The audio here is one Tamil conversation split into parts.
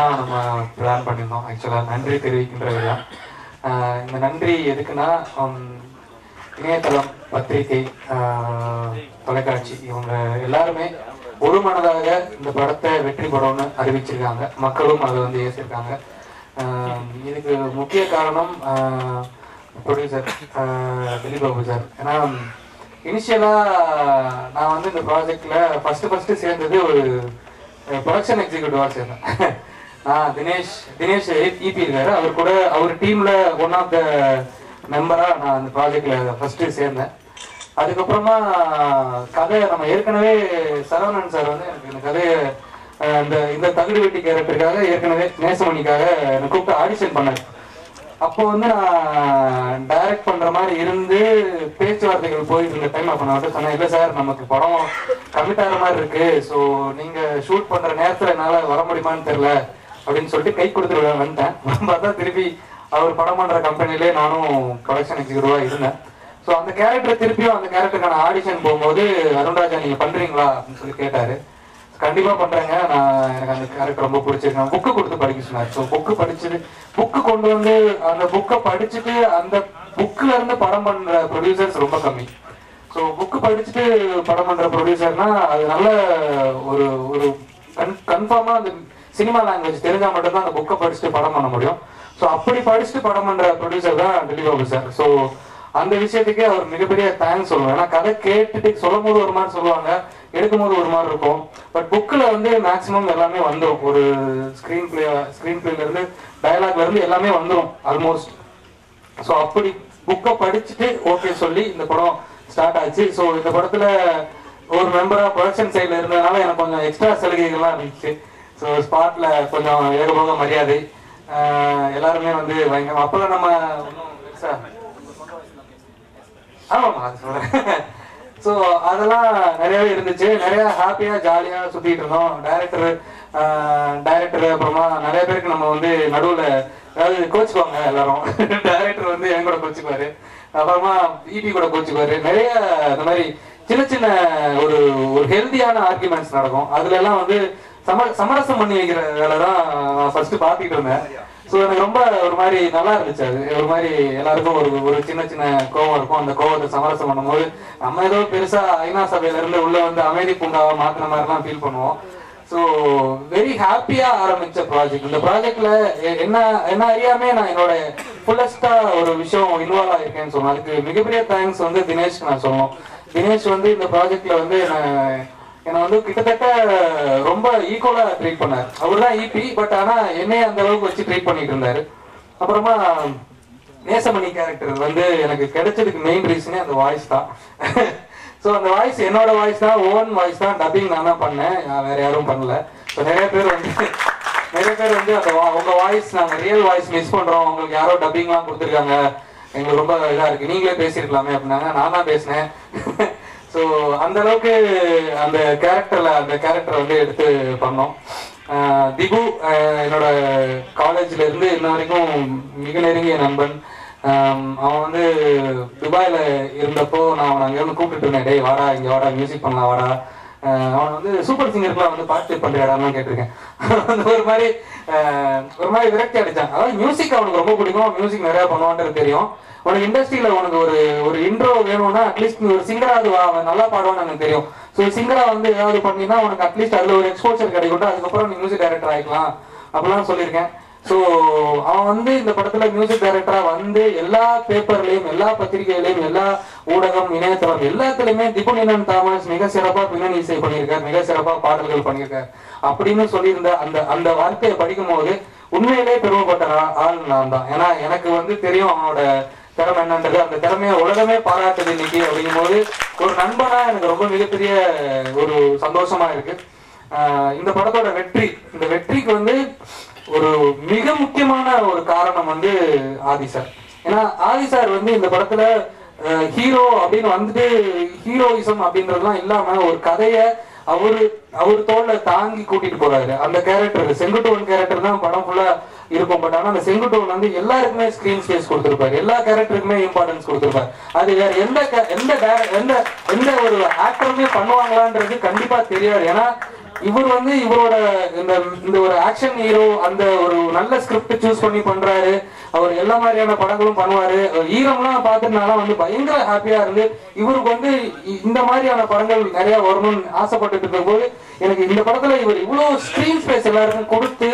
தான் நம்ம பிளான் பண்ணியிருந்தோம் ஆக்சுவலாக நன்றி தெரிவிக்கின்ற விழா இந்த நன்றி எதுக்குன்னா இணையதளம் பத்திரிகை தொலைக்காட்சி இவங்க எல்லாருமே ஒரு மனதாக இந்த படத்தை வெற்றி படம்னு அறிவிச்சிருக்காங்க. மக்களும் அதை வந்து ஏசிருக்காங்க. இதுக்கு முக்கிய காரணம் ப்ரொடியூசர் திலீப் பாபு சார். ஏன்னா இனிஷியலாக நான் வந்து இந்த ப்ராஜெக்டில் ஃபஸ்ட்டு ஃபஸ்ட்டு சேர்ந்தது ஒரு ப்ரொடக்ஷன் எக்ஸிக்யூட்டிவாக சேர்ந்தேன். தினேஷ் தினேஷ் இபி இருக்காரு. அவர் கூட அவர் டீம்ல ஒன் ஆஃப் த மெம்பரா நான் அந்த ப்ராஜெக்ட்ல ஃபர்ஸ்ட் சேர்ந்தேன். அதுக்கப்புறமா கதை நம்ம ஏற்கனவே சரவணன் சார் வந்து எனக்கு இந்த கதையை இந்த இந்த தகுடு வெட்டி கேரக்டருக்காக ஏற்கனவே நேசமணிக்காக என்னை கூப்பிட்டு ஆடிஷன் பண்ணாரு. அப்போ வந்து நான் டைரக்ட் பண்ற மாதிரி இருந்து பேச்சுவார்த்தைகள் போயிட்டு இருந்த டைம் அப்ப நான் வந்து சொன்னேன் இல்ல சார் நமக்கு படம் கமிட்டாகிற ஆகிற மாதிரி இருக்கு. ஸோ நீங்க ஷூட் பண்ற நேரத்துல என்னால வர முடியுமான்னு தெரியல. அப்படின்னு சொல்லிட்டு கை கொடுத்துட்டு வந்துட்டேன். பார்த்தா திருப்பி அவர் படம் பண்ற கம்பெனிலே நானும் ப்ரொடக்ஷன் எக்ஸிக்யூட்டிவா இருந்தேன். ஸோ அந்த கேரக்டர் திருப்பியும் அந்த கேரக்டருக்கான ஆடிஷன் போகும்போது அருண்ராஜா நீங்க பண்றீங்களா? அப்படின்னு சொல்லி கேட்டாரு. கண்டிப்பா பண்ணுறேங்க நான் எனக்கு அந்த கேரக்டர் ரொம்ப பிடிச்சிருக்கு. புக்கு கொடுத்து படிக்க சொன்னார். ஸோ புக்கு படிச்சுட்டு புக்கு கொண்டு வந்து அந்த புக்கை படிச்சுட்டு அந்த புக்ல இருந்து படம் பண்ற ப்ரொடியூசர்ஸ் ரொம்ப கம்மி. ஸோ புக்கு படிச்சுட்டு படம் பண்ற ப்ரொடியூசர்னா அது நல்ல ஒரு ஒரு கன்ஃபார்மா அந்த சினிமா லாங்குவேஜ் தெரிஞ்சா மட்டும்தான் அந்த புக்கை படிச்சுட்டு படம் பண்ண முடியும். ஸோ அப்படி படிச்சுட்டு படம் பண்ற ப்ரொடியூசர் தான் திலீப் பாபு சார் ஸோ அந்த விஷயத்துக்கே அவர் மிகப்பெரிய தேங்க்ஸ் சொல்லுவோம் ஏன்னா கதை கேட்டுட்டு சொல்லும் போது ஒரு மாதிரி சொல்லுவாங்க எடுக்கும் போது ஒரு மாதிரி இருக்கும். பட் புக்கில் வந்து மேக்ஸிமம் எல்லாமே வந்துடும் ஒரு ஸ்க்ரீன் பிளே ஸ்க்ரீன் பிளேலேருந்து டயலாக்லேருந்து எல்லாமே வந்துடும் ஆல்மோஸ்ட் ஸோ அப்படி புக்கை படிச்சுட்டு ஓகே சொல்லி இந்த படம் ஸ்டார்ட் ஆச்சு. ஸோ இந்த படத்தில் ஒரு மெம்பராக ப்ரொடக்ஷன் சைடில் இருந்ததுனால எனக்கு கொஞ்சம் எக்ஸ்ட்ரா சலுகைகள்லாம் இருந்துச்சு. ஸோ ஸ்பாட்ல கொஞ்சம் ஏகபோக மரியாதை. எல்லாருமே வந்து பயங்கரம் அப்பெல்லாம் நம்ம ஒன்றும் ஆமாம் அது சொல்றேன். ஸோ அதெல்லாம் நிறையவே இருந்துச்சு. நிறையா ஹாப்பியாக ஜாலியாக சுற்றிட்டு இருந்தோம். டைரக்டர் டைரக்டர் அப்புறமா நிறைய பேருக்கு நம்ம வந்து நடுவில் அதாவது கோச்சுக்குவாங்க எல்லாரும். டைரக்டர் வந்து என் கூட கோச்சுக்குவாரு. அப்புறமா இபி கூட கோச்சுக்குவாரு. நிறைய இந்த மாதிரி சின்ன சின்ன ஒரு ஒரு ஹெல்த்தியான ஆர்குமெண்ட்ஸ் நடக்கும். அதுல எல்லாம் வந்து சம சமரசம் பண்ணி வைக்கிற வேலை தான் நான் ஃபர்ஸ்ட் பார்த்துட்டு இருந்தேன். ஸோ எனக்கு ரொம்ப ஒரு மாதிரி நல்லா இருந்துச்சு அது. ஒரு மாதிரி எல்லாருக்கும் ஒரு ஒரு சின்ன சின்ன கோவம் இருக்கும். அந்த கோவத்தை சமரசம் பண்ணும்போது நம்ம ஏதோ பெருசா ஐநா சபையில இருந்து உள்ள வந்து அமைதி பூங்காவை மாத்தின மாதிரிலாம் ஃபீல் பண்ணுவோம். ஸோ வெரி ஹாப்பியா ஆரம்பிச்ச ப்ராஜெக்ட் இந்த ப்ராஜெக்ட்ல என்ன என்ன அறியாமே நான் என்னோட ஃபுல்லஸ்டா ஒரு விஷயம் இன்வால்வ் ஆயிருக்கேன்னு சொன்னேன். அதுக்கு மிகப்பெரிய தேங்க்ஸ் வந்து தினேஷ்க்கு நான் சொல்லணும். தினேஷ் வந்து இந்த ப்ராஜெக்ட்ல வந்து நான் என்னை வந்து கிட்டத்தட்ட ரொம்ப ஈக்குவலா ட்ரீட் பண்ணார். அவர் தான் இபி பட் ஆனா என்னையே அந்த அளவுக்கு வச்சு ட்ரீட் பண்ணிட்டு இருந்தாரு. அப்புறமா நேசமணி கேரக்டர் வந்து எனக்கு கிடைச்சதுக்கு மெயின் ரீசனே அந்த வாய்ஸ் தான். ஸோ அந்த வாய்ஸ் என்னோட வாய்ஸ் தான் ஓன் வாய்ஸ் தான் டப்பிங் நான் தான் பண்ணேன். நான் வேற யாரும் பண்ணல. ஸோ நிறைய பேர் வந்து நிறைய பேர் வந்து அந்த வா- உங்க வாய்ஸ் நாங்க ரியல் வாய்ஸ் மிஸ் பண்றோம். உங்களுக்கு யாரோ டப்பிங்லாம் கொடுத்துருக்காங்க. எங்களுக்கு ரொம்ப இதாக இருக்கு. நீங்களே பேசியிருக்கலாமே அப்படின்னாங்க. நான் தான் பேசினேன். ஸோ அந்த அளவுக்கு அந்த கேரக்டர்ல அந்த கேரக்டர் வந்து எடுத்து பண்ணோம். திபு என்னோட காலேஜ்ல இருந்து இன்ன வரைக்கும் மிக நெருங்கிய நண்பன். அவன் வந்து துபாயில இருந்தப்போ நான் அவனை அங்கேருந்து கூப்பிட்டு இருந்தேன். டேய் வாடா இங்க வாடா மியூசிக் பண்ணலாம் வாடா. அவன் வந்து சூப்பர் சிங்கருக்குலாம் வந்து பாட்டு பண்ற இடம்லாம் கேட்டிருக்கேன். அந்த ஒரு மாதிரி ஒரு மாதிரி விரக்தி அடிச்சான். அதாவது மியூசிக் அவனுக்கு ரொம்ப பிடிக்கும். மியூசிக் நிறைய பண்ணுவான்றது தெரியும். உனக்கு இண்டஸ்ட்ரியில உனக்கு ஒரு ஒரு இன்ட்ரோ வேணும்னா அட்லீஸ்ட் நீ ஒரு சிங்கராவது வா. அவன் நல்லா பாடுவான்னு எனக்கு தெரியும். ஸோ சிங்கரா வந்து ஏதாவது பண்ணினா உனக்கு அட்லீஸ்ட் அதுல ஒரு எக்ஸ்போசர் கிடைக்கும் அதுக்கப்புறம் நீ மியூசிக் டைரக்டர் ஆகிக்கலாம் அப்படிலாம் சொல்லியிருக்கேன். ஸோ அவன் வந்து இந்த படத்துல மியூசிக் டைரக்டரா வந்து எல்லா பேப்பர்லயும் எல்லா பத்திரிகையிலையும் எல்லா ஊடகம் இணையதளம் எல்லாத்துலயுமே திபுனினன் தாமஸ் மிக சிறப்பா பின்னணி இசை பண்ணியிருக்கார் மிக சிறப்பா பாடல்கள் பண்ணியிருக்கார் அப்படின்னு சொல்லியிருந்த அந்த அந்த வார்த்தையை படிக்கும் போது உண்மையிலே பெருமைப்பட்ட ஆள் நான் தான். ஏன்னா எனக்கு வந்து தெரியும் அவனோட திறமை என்னன்றது. அந்த திறமையை உலகமே பாராட்டுது இன்னைக்கு அப்படிங்கும்போது ஒரு நண்பனா எனக்கு ரொம்ப மிகப்பெரிய ஒரு சந்தோஷமா இருக்கு. இந்த படத்தோட வெற்றி இந்த வெற்றிக்கு வந்து ஒரு மிக முக்கியமான ஒரு காரணம் வந்து ஆதி சார். ஏன்னா ஆதி சார் வந்து இந்த படத்துல ஹீரோ அப்படின்னு வந்துட்டு ஹீரோயிசம் அப்படின்றதுலாம் இல்லாம ஒரு கதைய அவரு அவர் தோல்ல தாங்கி கூட்டிட்டு போறாரு. அந்த கேரக்டர் செங்குட்டுவன் கேரக்டர் தான் படம் ஃபுல்லா இருக்கும். பட் ஆனா அந்த செங்குட்டுவன் வந்து எல்லாருக்குமே ஸ்கிரீன் ஸ்பேஸ் கொடுத்துருப்பாரு. எல்லா கேரக்டருக்குமே இம்பார்ட்டன்ஸ் கொடுத்துருப்பாரு. அது வேற எந்த எந்த எந்த எந்த ஒரு ஆக்டருமே பண்ணுவாங்களான்றது கண்டிப்பா தெரியாது. ஏன்னா இவர் வந்து இவரோட இந்த இந்த ஒரு ஆக்ஷன் ஹீரோ அந்த ஒரு நல்ல ஸ்கிரிப்ட் சூஸ் பண்ணி பண்றாரு. அவர் எல்லா மாதிரியான படங்களும் பண்ணுவாரு. ஈரம்லாம் பார்த்துனால வந்து பயங்கர ஹாப்பியா இருந்து இவருக்கு வந்து இந்த மாதிரியான படங்கள் நிறைய வரணும்னு ஆசைப்பட்டுட்டு போது எனக்கு இந்த படத்துல இவர் இவ்வளவு ஸ்கிரீன் ஸ்பேஸ் எல்லாருக்கும் கொடுத்து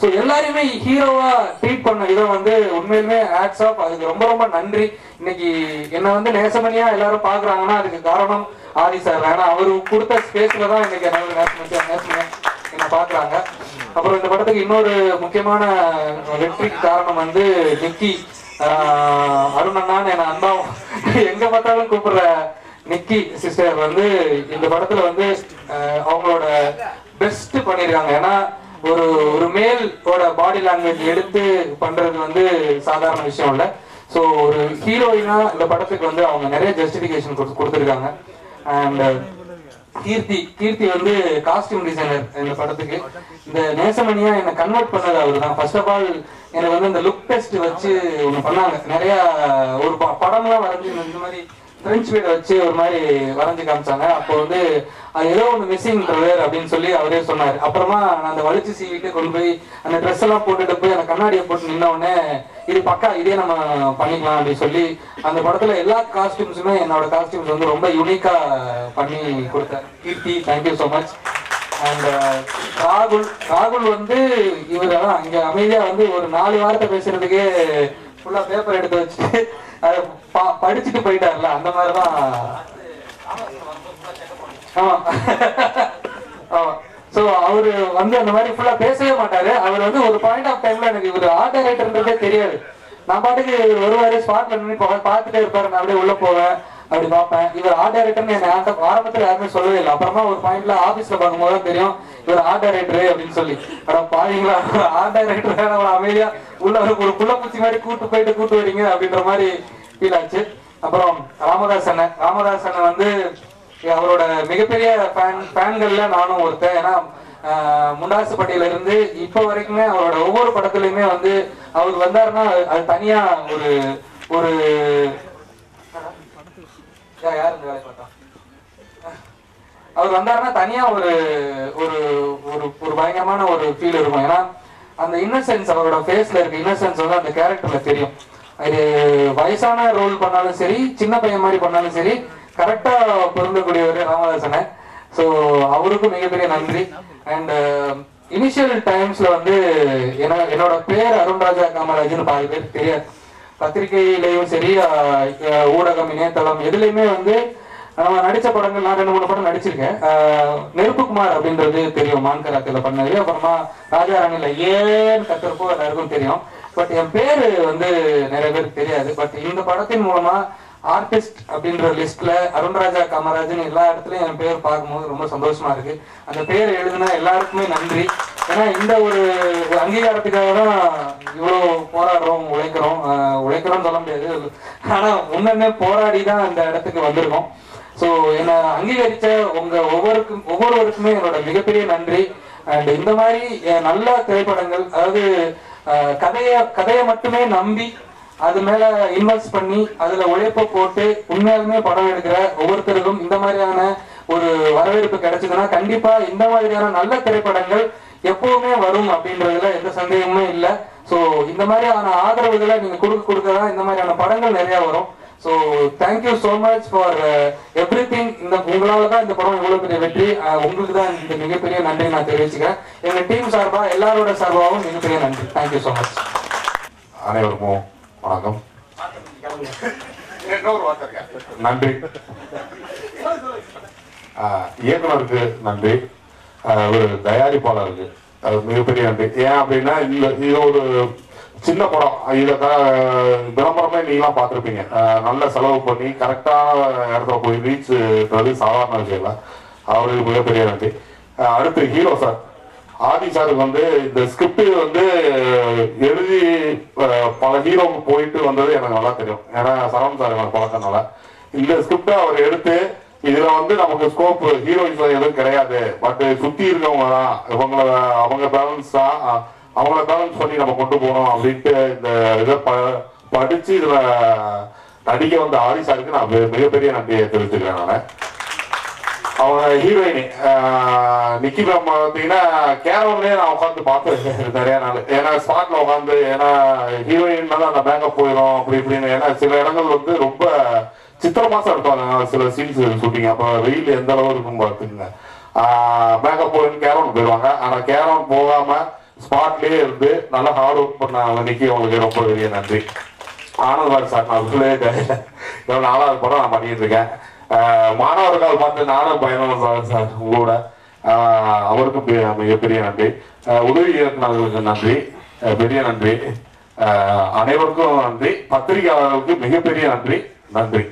ஸோ எல்லாரையுமே ஹீரோவா ட்ரீட் பண்ண இதை வந்து உண்மையிலுமே ஆக்ஸ் ஆஃப் அதுக்கு ரொம்ப ரொம்ப நன்றி. இன்னைக்கு என்ன வந்து நேசமணியா எல்லாரும் பாக்குறாங்கன்னா அதுக்கு காரணம் ஆதி சார் ஏன்னா அவரு கொடுத்த ஸ்பேஸ்ல தான் இன்னைக்கு என்ன என்ன பாக்குறாங்க. அப்புறம் இந்த படத்துக்கு இன்னொரு முக்கியமான வெற்றி காரணம் வந்து நிக்கி. ஆஹ் அருண் அண்ணான்னு என்ன எங்க பார்த்தாலும் கூப்பிடுற நிக்கி சிஸ்டர் வந்து இந்த படத்துல வந்து அவங்களோட பெஸ்ட் பண்ணிருக்காங்க ஏன்னா ஒரு ஒரு மேலோட பாடி லாங்குவேஜ் எடுத்து பண்றது வந்து சாதாரண விஷயம் இல்லை. ஸோ ஒரு ஹீரோயினா இந்த படத்துக்கு வந்து அவங்க நிறைய ஜஸ்டிஃபிகேஷன் கொடுத்துருக்காங்க. அண்ட் கீர்த்தி கீர்த்தி வந்து காஸ்டியூம் டிசைனர் இந்த படத்துக்கு. இந்த நேசமணியா என்னை கன்வெர்ட் பண்ணது அவர் தான் ஃபர்ஸ்ட் ஆஃப் ஆல் எனக்கு வந்து இந்த லுக் டெஸ்ட் வச்சு ஒன்று பண்ணாங்க. நிறைய ஒரு படம்லாம் வரைஞ்சி இந்த மாதிரி ஃப்ரெஞ்ச் வீடை வச்சு ஒரு மாதிரி வரைஞ்சு காமிச்சாங்க. அப்போ வந்து அது ஏதோ ஒன்று மிஸ்ஸிங் பிரதர் அப்படின்னு சொல்லி அவரே சொன்னார். அப்புறமா நான் அந்த வலிச்சு சீவிட்டு கொண்டு போய் அந்த ட்ரெஸ் எல்லாம் போட்டுட்டு போய் அந்த கண்ணாடியை போட்டு நின்ன இது பக்கா இதே நம்ம பண்ணிக்கலாம் அப்படின்னு சொல்லி அந்த படத்துல எல்லா காஸ்டியூம்ஸுமே என்னோட காஸ்டியூம்ஸ் வந்து ரொம்ப யூனிக்கா பண்ணி கொடுத்தார். கீர்த்தி தேங்க்யூ ஸோ மச் அண்ட் ராகுல் ராகுல் வந்து இவர் அதான் இங்க அமைதியா வந்து ஒரு நாலு வாரத்தை பேசுறதுக்கே ஃபுல்லா பேப்பர் எடுத்து வச்சுட்டு அதை படிச்சுட்டு போயிட்டார்ல அந்த மாதிரிதான். ஆமா. ஆமா. ஸோ அவரு வந்து அந்த மாதிரி ஃபுல்லா பேசவே மாட்டாரு. அவர் வந்து ஒரு பாயிண்ட் ஆஃப் டைம்ல எனக்கு இவர் ஆர்ட் டைரக்டர்ன்றதே தெரியாது. நான் பாட்டுக்கு ஒரு வருவாரு ஸ்பாட்ல நின்று போவேன் பார்த்துட்டே இருப்பாரு. நான் அப்படியே உள்ள போவேன். அப்படி பார்ப்பேன். இவர் ஆர்ட் டைரக்டர்னு என்ன ஆரம்ப- ஆரம்பத்துல யாருமே சொல்லவே இல்லை. அப்புறமா ஒரு பாயிண்ட்ல ஆபீஸ்ல பார்க்கும்போது தான் தெரியும் இவர் ஆர்ட் டைரக்டர் அப்படின்னு சொல்லி. அட பாவீங்களா ஆர்ட் டைரக்டர் அமைதியா உள்ள ஒரு புள்ள பூச்சி மாதிரி கூட்டு போயிட்டு கூட்டு வரீங்க அப்படின்ற மாதிரி ஃபீல் ஆச்சு அப்புறம் ராமதாஸ் அண்ணன் ராமதாஸ் அண்ணன் வந்து அவரோட மிகப்பெரிய ஃபேன் ஃபேன்கள்ல நானும் ஒருத்தன். ஏன்னா ஆஹ், முண்டாசுப்பட்டியில இருந்து இப்போ வரைக்குமே அவரோட ஒவ்வொரு படத்துலயுமே வந்து அவர் வந்தாருன்னா அது- தனியா ஒரு ஒரு யார் பார்த்தா? அவர் வந்தாருன்னா தனியா ஒரு ஒரு ஒரு ஒரு பயங்கரமான ஒரு ஃபீல் இருக்கும். ஏன்னா அந்த இன்னசென்ஸ் அவரோட ஃபேஸ்ல இருக்க இன்னசென்ஸ் வந்து அந்த கேரக்டர்ல தெரியும். அது வயசான ரோல் பண்ணாலும் சரி சின்ன பையன் மாதிரி பண்ணாலும் சரி கரெக்டா பொருந்தக்கூடியவர் ராமதாசனை. ஸோ அவருக்கும் மிகப்பெரிய நன்றி. அண்ட் இனிஷியல் டைம்ஸ்ல வந்து என்ன என்னோட பேர் அருண்ராஜா காமராஜ்னு பாதி பேர் தெரியாது. பத்திரிகையிலையும் சரி ஊடகம் இணையதளம் எதுலையுமே வந்து நம்ம நடிச்ச படங்கள் நான் ரெண்டு மூணு படம் நடிச்சிருக்கேன். நெருப்புக்குமார் அப்படின்றது தெரியும் மான்கராத்துல பண்ணது அப்புறமா ராஜா ராணில ஏன்னு கத்துறப்போ எல்லாருக்கும் தெரியும். பட் என் பேரு வந்து நிறைய பேருக்கு தெரியாது. பட் இந்த படத்தின் மூலமா ஆர்டிஸ்ட் அப்படின்ற லிஸ்ட்ல அருண்ராஜா காமராஜன் எல்லா இடத்துலயும் என் பேர் பார்க்கும்போது ரொம்ப சந்தோஷமா இருக்கு. அந்த பேர் எழுதுனா எல்லாருக்குமே நன்றி. ஏன்னா இந்த ஒரு அங்கீகாரத்துக்காக தான் இவ்வளவு போராடுறோம் உழைக்கிறோம். உழைக்கிறோம் உழைக்கிறோம்னு சொல்ல முடியாது. ஆனா உண்மையுமே போராடி தான் அந்த இடத்துக்கு வந்திருக்கோம். ஸோ என்னை அங்கீகரிச்ச உங்க ஒவ்வொருக்கும் ஒவ்வொருவருக்குமே என்னோட மிகப்பெரிய நன்றி. அண்ட் இந்த மாதிரி நல்ல திரைப்படங்கள் அதாவது கதைய கதையை மட்டுமே நம்பி அது மேல இன்வெஸ்ட் பண்ணி அதுல உழைப்ப போட்டு உண்மையாலுமே படம் எடுக்கிற ஒவ்வொருத்தருக்கும் இந்த மாதிரியான ஒரு வரவேற்பு கிடைச்சதுன்னா கண்டிப்பா இந்த மாதிரியான நல்ல திரைப்படங்கள் எப்பவுமே வரும் அப்படின்றதுல எந்த சந்தேகமுமே இல்லை. ஸோ இந்த மாதிரியான ஆதரவுகளை நீங்க கொடுக்க கொடுக்க தான் இந்த மாதிரியான படங்கள் நிறைய வரும். So thank you so much for everything இந்த உங்களால தான் இந்த படம் இவ்வளோ பெரிய வெற்றி. உங்களுக்கு தான் இந்த மிகப்பெரிய நன்றி நான் தெரிவிச்சுக்கிறேன். எங்கள் டீம் சார்பாக எல்லாரோட சார்பாகவும் மிகப்பெரிய நன்றி. தேங்க்யூ ஸோ மச் அனைவருக்கும் வணக்கம். நன்றி. இயக்குனருக்கு நன்றி. ஒரு தயாரிப்பாளருக்கு அது மிகப்பெரிய நன்றி. ஏன் அப்படின்னா இல்லை இது ஒரு சின்ன படம். இதை விளம்பரமே நீங்களாம் பார்த்துருப்பீங்க. நல்ல செலவு பண்ணி கரெக்டான இடத்துல போய் ரீச் சாதாரண விஷயம் இல்லை. அவருக்கு மிகப்பெரிய நன்றி. அடுத்து ஹீரோ சார். ஆதி சாருக்கு வந்து இந்த ஸ்கிரிப்ட் வந்து எழுதி பல ஹீரோவுக்கு போயிட்டு வந்தது எனக்கு நல்லா தெரியும். ஏன்னா சரவண் சார் எனக்கு பழக்கனால இந்த ஸ்கிரிப்டை அவர் எடுத்து இதுல வந்து நமக்கு ஸ்கோப் ஹீரோயின்ஸ் எதுவும் கிடையாது. பட் சுத்தி இருக்கவங்க தான். இவங்கள அவங்க பேலன்ஸ் தான். அவங்கள பேலன்ஸ் பண்ணி நம்ம கொண்டு போகணும் அப்படின்ட்டு இந்த இதை ப- படிச்சு இதில் நடிக்க வந்த ஆரி சாருக்கு நான் மிகப்பெரிய நன்றியை தெரிவித்துக்கிறேன் நான். அவங்க ஹீரோயின் நிக்கி மேம் பார்த்தீங்கன்னா கேரளம்லேயே நான் உட்காந்து பார்த்துருக்கேன் நிறைய நாள். ஏன்னா ஸ்பாட்ல உட்காந்து ஏன்னா ஹீரோயின் அந்த மேக்கப் போயிடும் அப்படி இப்படின்னு. ஏன்னா சில இடங்கள் வந்து ரொம்ப சித்திர மாசம் எடுப்பாங்க சில சீன்ஸ் ஷூட்டிங் அப்போ வெயில் எந்த அளவு இருக்கும் பார்த்துங்க பேங்கப் போயின்னு கேரளம் போயிடுவாங்க. ஆனால் கேரளம் போகாம ஸ்பாட்லயே இருந்து நல்லா ஹார்ட் ஒர்க் பண்ண அன்னைக்கு உங்களுக்கு அவங்களுக்கு ரொம்ப பெரிய நன்றி. ஆனந்த்வார் சார் நான் உள்ளே நாலாவது படம் நான் பண்ணிட்டு இருக்கேன். மாணவர்கள் பார்த்து நானும் பயணம் சார் சார் உங்களோட அவருக்கும் மிகப்பெரிய நன்றி. உதவி இயக்குநர்களுக்கு நன்றி. பெரிய நன்றி. அனைவருக்கும் நன்றி. பத்திரிகையாளர்களுக்கு மிகப்பெரிய நன்றி. நன்றி.